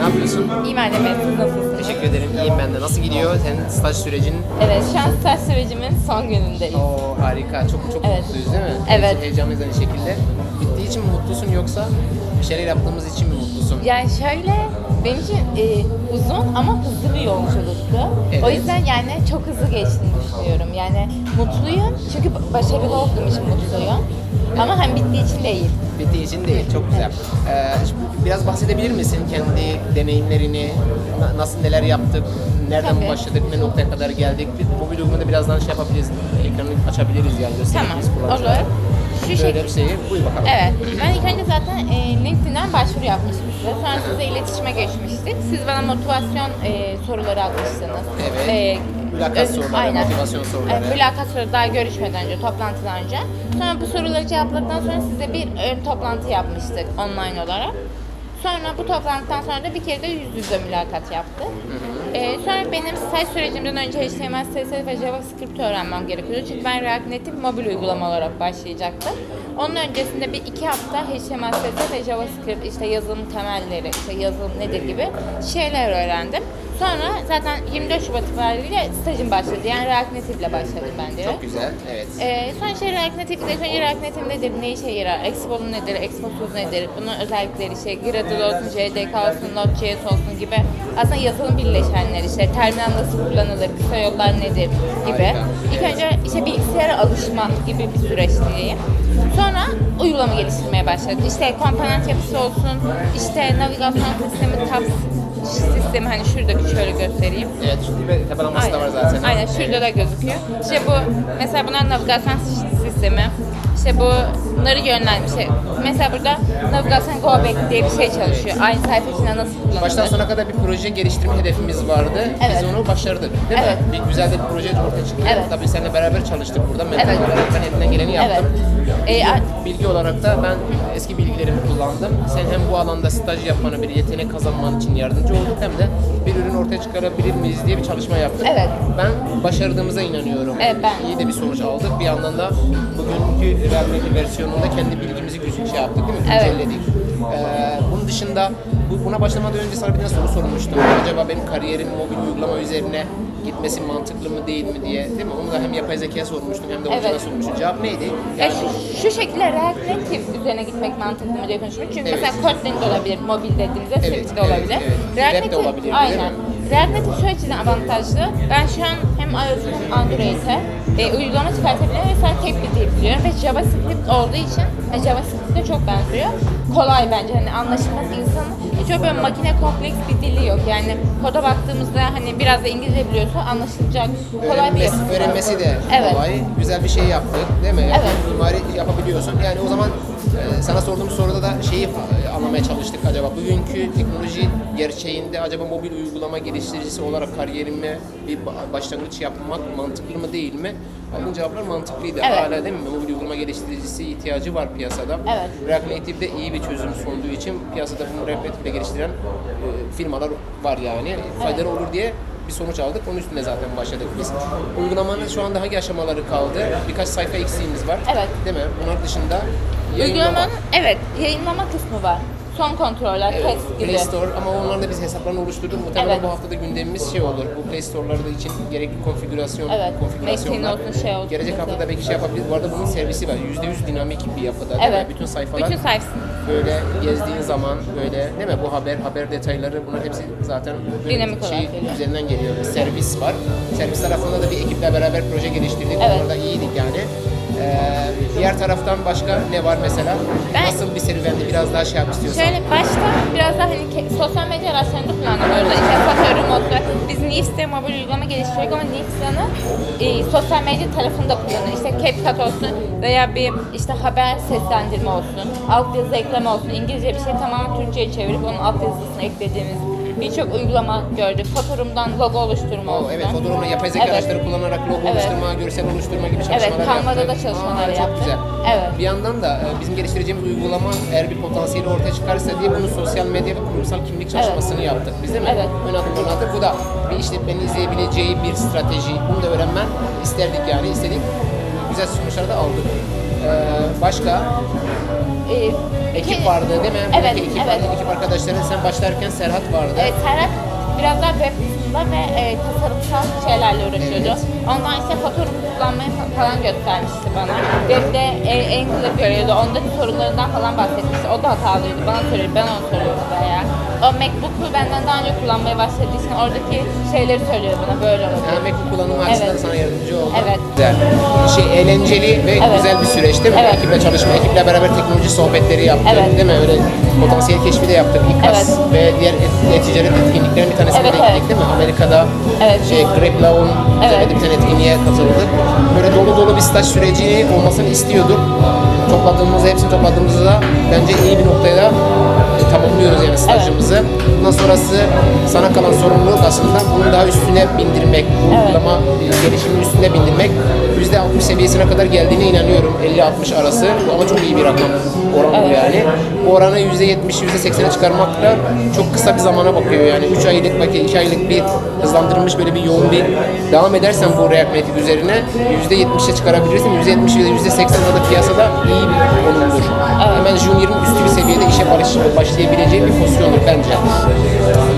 Nasılsın? Ne yapıyorsun? İyiyim Erdem Bey, siz nasılsınız? Teşekkür ederim, iyiyim ben de. Nasıl gidiyor senin staj sürecin? Evet, şu an staj sürecimin son günündeyiz. Oo harika, çok çok Evet. mutluyuz değil mi? Evet. Heyecanlıyız aynı şekilde. Bittiği için mi mutlusun yoksa bir şeyler yaptığımız için mi mutlusun? Yani şöyle, benim için e, uzun ama hızlı bir yolculuktu. Evet. O yüzden yani çok hızlı geçtiğini düşünüyorum. Yani mutluyum çünkü başarılı olduğum için mutluyum. Ama hem bittiği için değil. Bittiği için değil, çok güzel. Ee, biraz bahsedebilir misin kendi deneyimlerini, na- nasıl neler yaptık, nereden Tabii. başladık, ne noktaya kadar geldik? Bir mobil uygulamada birazdan şey yapabiliriz, ekranı açabiliriz yani Tamam, gösterebiliriz kullanıcılara. olur. Şu Böyle şekilde. bir şeyi, buyur bakalım. Evet. Ben ilk önce zaten e, LinkedIn'den başvuru yapmıştım. Sonra size iletişime geçmiştik. Siz bana motivasyon e, soruları atmıştınız. Evet. E, Mülakat öz- soruları, motivasyon soruları. Evet, mülakat soruları daha görüşmeden önce, toplantıdan önce. Sonra bu soruları cevapladıktan sonra size bir ön toplantı yapmıştık online olarak. Sonra bu toplantıdan sonra da bir kere de yüz yüze mülakat yaptık. Ee, sonra benim staj sürecimden önce HTML, CSS ve JavaScript öğrenmem gerekiyordu. Çünkü ben React Native mobil uygulama olarak başlayacaktım. Onun öncesinde bir iki hafta HTML, CSS ve JavaScript, işte yazılım temelleri, işte yazılım nedir gibi şeyler öğrendim. Sonra zaten 24 Şubat itibariyle stajım başladı. Yani React Native ile başladım ben de. Çok güzel, evet. Ee, son şey React Native, ilk önce React Native nedir, ne işe yarar, Expo'nun nedir, Expo Tools nedir, bunun özellikleri işte Gradle olsun, JDK olsun, Node.js olsun gibi aslında yazılım birleşenleri işte terminal nasıl kullanılır, kısa yollar nedir gibi. Harika, İlk önce işte bilgisayara alışma gibi bir süreç diyeyim. Sonra uygulama geliştirmeye başladık. İşte komponent yapısı olsun, işte navigasyon sistemi, tab sistemi hani şuradaki şöyle göstereyim. Evet, bir tabelaması da var zaten. Aynen şurada da gözüküyor. İşte bu mesela bunlar navigasyon sistemi. İşte bunları yönlendirme. İşte mesela burada navigasyon go back diye bir şey çalışıyor. Aynı sayfa içinde nasıl kullanılır? Baştan sona kadar bir proje geliştirme hedefimiz vardı. Evet. Biz onu başardık. Değil Evet. mi? Bir güzel de bir proje ortaya çıktı. Evet. Tabii seninle beraber çalıştık burada. Mentor Evet. olarak ben elinden geleni yaptım. Evet. E, a- Bilgi olarak da ben eski bilgilerimi kullandım. Sen hem bu alanda staj yapmanı, bir yetenek kazanman için yardımcı olduk hem de bir ürün ortaya çıkarabilir miyiz diye bir çalışma yaptık. Evet. Ben başardığımıza inanıyorum. Evet, ben- İyi de bir sonuç aldık. Bir yandan da bugünkü Reality versiyonunda kendi bilgimizi güzel şey yaptık değil mi? Evet. Güncelledik. Ee, bunun dışında bu, buna başlamadan önce sana bir tane soru sormuştum. Acaba benim kariyerim mobil uygulama üzerine gitmesi mantıklı mı değil mi diye değil mi? Onu da hem yapay zekaya sormuştum hem de hocana Evet. sormuştum. Cevap neydi? Ya şu, şu şekilde Native üzerine gitmek mantıklı mı diye konuşuyoruz. Çünkü Evet. mesela Kotlin de olabilir, mobil dediğimizde Evet, Swift de evet, olabilir. evet. React Web de olabilir, Aynen. React Native şu açıdan avantajlı. Ben şu an hem iOS hem Android'e e, uygulama çıkartabiliyorum tek bir dil biliyorum. Ve JavaScript olduğu için e, JavaScript'e çok benziyor. Kolay bence hani anlaşılması insanın hiç öyle böyle makine kompleks bir dili yok. Yani koda baktığımızda hani biraz da İngilizce biliyorsa anlaşılacak kolay bir var. öğrenmesi de Evet. kolay. Güzel bir şey yaptık değil mi? Evet. Mimari yapabiliyorsun. Yani o zaman e, sana sorduğum soruda da şeyi e, anlamaya çalıştık acaba. Bugünkü teknoloji gerçeğinde acaba mobil uygulama geliştiricisi olarak kariyerime bir ba- başlangıç yapmak mantıklı mı değil mi? Aldığın cevaplar mantıklıydı. Evet. Hala değil mi? Mobil uygulama geliştiricisi ihtiyacı var piyasada. Evet. React Native'de iyi bir çözüm sunduğu için piyasada bunu React Native'de geliştiren e, firmalar var yani. Faydalı olur diye bir sonuç aldık. Onun üstüne zaten başladık biz. Uygulamanın şu anda hangi aşamaları kaldı? Birkaç sayfa eksiğimiz var. Evet. Değil mi? Bunlar dışında yayınlama. Uygulamanın evet yayınlama kısmı var. Son kontroller, Evet, test gibi. Play Store ama onlarda biz hesaplarını oluşturduk. Muhtemelen Evet. bu haftada gündemimiz şey olur. Bu Play Store'larda için gerekli konfigürasyon, Evet, konfigürasyonlar. Şey olsun, Gelecek hafta da belki şey yapabilir. Bu arada bunun servisi var. %100 dinamik bir yapıda. Evet. Bütün sayfalar Bütün sayfası. böyle gezdiğin zaman böyle değil mi bu haber haber detayları bunlar hepsi zaten Dinamik geliyor. üzerinden geliyor. Bir servis var. Servis tarafında da bir ekiple beraber proje geliştirdik. Evet. Orada iyiydik yani. Ee, diğer taraftan başka ne var mesela? Ben- Nasıl bir serüvendi biraz daha şey yap istiyorsan. Şöyle başta biraz daha hani ke- sosyal medya araçlarında kullanıyoruz. İşte fotoğrafı olsun. Biz Nifs'te mobil uygulama geliştiriyoruz ama Nifs'ını e, sosyal medya tarafında kullanıyoruz. İşte CapCut olsun veya bir işte haber seslendirme olsun, altyazı ekleme olsun. İngilizce bir şey tamamen Türkçe'ye çevirip onun altyazısını eklediğimiz birçok uygulama gördük. Fotoğrafından logo oluşturma olsun. evet, Fodor'un yapay zeka Evet. araçları kullanarak logo Evet. oluşturma, görsel oluşturma gibi çalışmalar Evet, Canva'da yaptık. da çalışmalar Aa, Çok yaptık. güzel. Evet. Bir yandan da e, bizim geliştireceğimiz uygulama eğer bir potansiyeli ortaya çıkarsa diye bunun sosyal medya ve kurumsal kimlik çalışmasını yaptık. Biz değil mi? Evet. Ön adımlarını attık. Bu da bir işletmenin izleyebileceği bir strateji. Bunu da öğrenmen isterdik yani. istedik. Güzel sonuçlar da aldık. Ee, başka Ee, ekip ki- vardı değil mi? Evet, Buradaki ekip, evet. ekip arkadaşların sen başlarken Serhat vardı. Evet, Serhat biraz daha web kısmında ve e, tasarımsal şeylerle uğraşıyordu. Ondan işte fotoğraf kullanmayı fa- falan göstermişti bana. Web'de e, Angular görüyordu. Ondaki sorunlarından falan bahsetmişti. O da hatalıydı. Bana söylüyordu. Ben ona söylüyorum bayağı. O MacBook'u benden daha önce kullanmaya başladığı için oradaki şeyleri söylüyor bana. Böyle Ha, olabilir. Macbook kullanımı açısından Evet. sana yardımcı oldu. Evet. Güzel. Şey eğlenceli ve Evet. güzel bir süreç değil mi? Evet. Ekiple çalışma, ekiple beraber teknoloji sohbetleri yaptık Evet. değil mi? Öyle potansiyel keşfi de yaptık. İKAS ve diğer et- e-ticaret etkinliklerinin bir tanesine Evet, de gittik evet. değil mi? Amerika'da Evet. şey Greg Law'un Evet. bir tane etkinliğe katıldık. Böyle dolu dolu bir staj süreci olmasını istiyorduk. Topladığımızda, hepsini topladığımızda bence iyi bir noktaya tamamlıyoruz yani stajımızı. Bundan sonrası sana kalan sorumluluk aslında bunu daha üstüne bindirmek, bu Evet. uygulama e, gelişimin üstüne bindirmek. %60 seviyesine kadar geldiğine inanıyorum. 50-60 arası Bu ama çok iyi bir rakam. Oran bu Evet. yani. Bu oranı %70, %80'e çıkarmakla çok kısa bir zamana bakıyor yani. 3 aylık, belki 2 aylık bir hızlandırılmış böyle bir yoğun bir devam edersen bu Native üzerine %70'e çıkarabilirsin. %70 ve %80'de de piyasada iyi bir konumdur. Hemen Junior'ın üstü bir seviyede işe baş- başlayabileceği bir pozisyondur bence.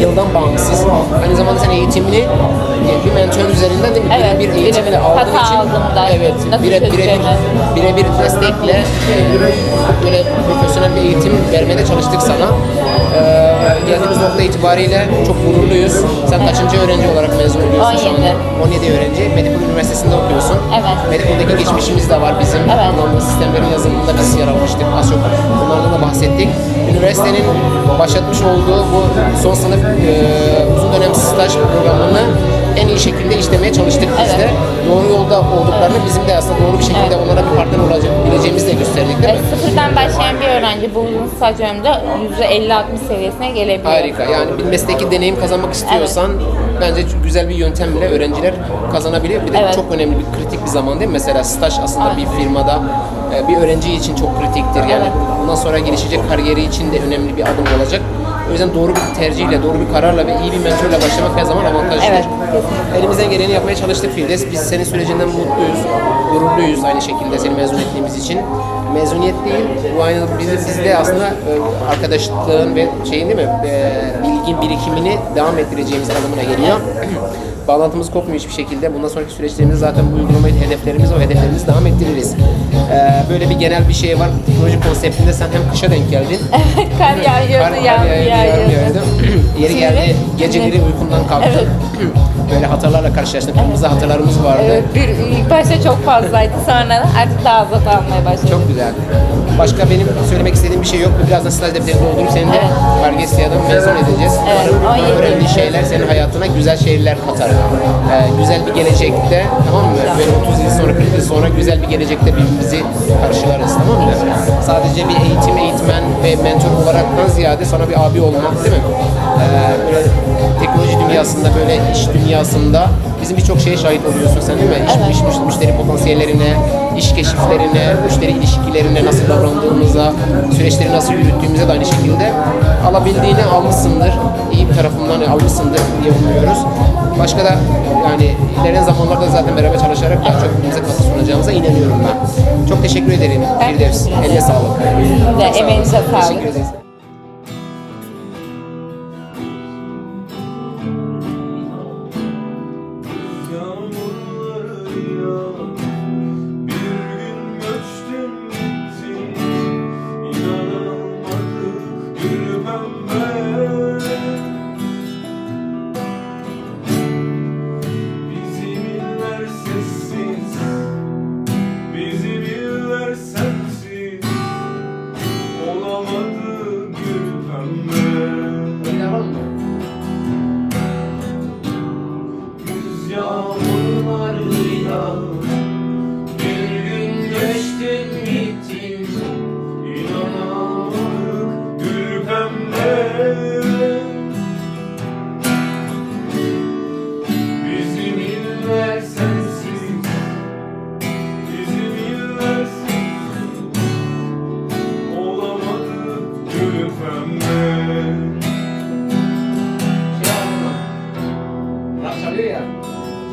Yıldan bağımsız. Aynı zamanda sen eğitimini e, bir mentor üzerinden değil mi? Evet, bir eğitimle birebir. aldığın Hata için aldığımda evet, nasıl bire, birebir, çözeceğimi. birebir destekle e, böyle profesyonel bir eğitim vermeye çalıştık sana. Geldiğimiz nokta itibariyle çok gururluyuz. Sen kaçıncı öğrenci olarak mezun oluyorsun şu 17. anda? 17 öğrenci. Medipol Üniversitesi'nde okuyorsun. Evet. Medipol'deki geçmişimiz de var bizim. Evet. Kullandığımız sistemlerin yazılımında biz yer almıştık. Az çok bunlardan da bahsettik. Üniversitenin başlatmış olduğu bu son sınıf e, uzun dönem staj programını şekilde işlemeye çalıştık biz de. Doğru yolda olduklarını bizim de aslında doğru bir şekilde onlara bir partner olabileceğimizi de gösterdik değil mi? sıfırdan başlayan bir öğrenci bu uzun staj döneminde %50-60 seviyesine gelebiliyor. Harika. Yani bir mesleki deneyim kazanmak istiyorsan bence güzel bir yöntemle öğrenciler kazanabiliyor. Bir de Evet. çok önemli bir kritik bir zaman değil mi? Mesela staj aslında bir firmada e, bir öğrenci için çok kritiktir. Yani bundan sonra gelişecek kariyeri için de önemli bir adım olacak. O yüzden doğru bir tercihle, doğru bir kararla ve iyi bir mentorla başlamak her zaman avantajlıdır. Evet, Elimizden geleni yapmaya çalıştık Firdevs. Biz senin sürecinden mutluyuz, gururluyuz aynı şekilde seni mezun ettiğimiz için. Mezuniyet değil, bu aynı bizim bizde aslında e, arkadaşlığın ve şeyin değil mi, e, bilgin birikimini devam ettireceğimiz anlamına geliyor. Bağlantımız kopmuyor hiçbir şekilde. Bundan sonraki süreçlerimizde zaten bu uygulamayı hedeflerimiz, o hedeflerimizi devam ettiririz. E, böyle bir genel bir şey var. Teknoloji konseptinde sen hem kışa denk geldin, Kar yağıyordu, Kar- kar yağmur yağıyordu, yağıyordu. yağıyordu. Yeri geldi, geceleri uykundan kalktın. Evet. Böyle hatalarla karşılaştın. Kırmızı hatalarımız vardı. Evet, bir, ilk başta çok fazlaydı sonra artık daha azalt almaya başladı. Çok güzel. Başka benim söylemek istediğim bir şey yok. Birazdan staj defterini doldurup seni de Evet. Kargesia'dan mezun edeceğiz. Evet, Umarım ama iyi öğrendiğin değil. şeyler senin hayatına güzel şeyler katar. Ee, güzel bir gelecekte tamam mı? Böyle 30 yıl sonra 40 yıl sonra güzel bir gelecekte birbirimizi karşılarız tamam mı? Sadece bir eğitim, eğitmen ve mentor olaraktan ziyade sana bir abi olmak değil mi? Ee, böyle teknoloji dünyasında böyle iş dünyasında bizim birçok şeye şahit oluyorsun sen değil mi? İş, Evet. iş, müş- müşteri potansiyellerine, iş keşiflerine, müşteri ilişkilerine nasıl davrandığımıza, süreçleri nasıl yürüttüğümüze de aynı şekilde alabildiğini almışsındır, iyi bir tarafından almışsındır diye umuyoruz. Başka da yani ilerleyen zamanlarda zaten beraber çalışarak daha çok birbirimize katkı sunacağımıza inanıyorum ben. Çok teşekkür ederim Ben Firdevs. Eline sağlık. Olun. emeğinize sağlık. Teşekkür ederiz. feel.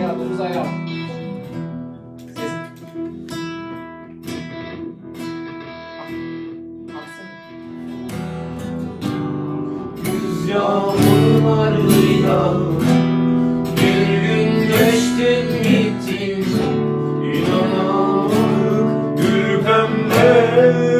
Yardımımız ayağım. Ses. Güz yağmurlarıyla bir gün geçtin gittin inanamıyorum gül pembe.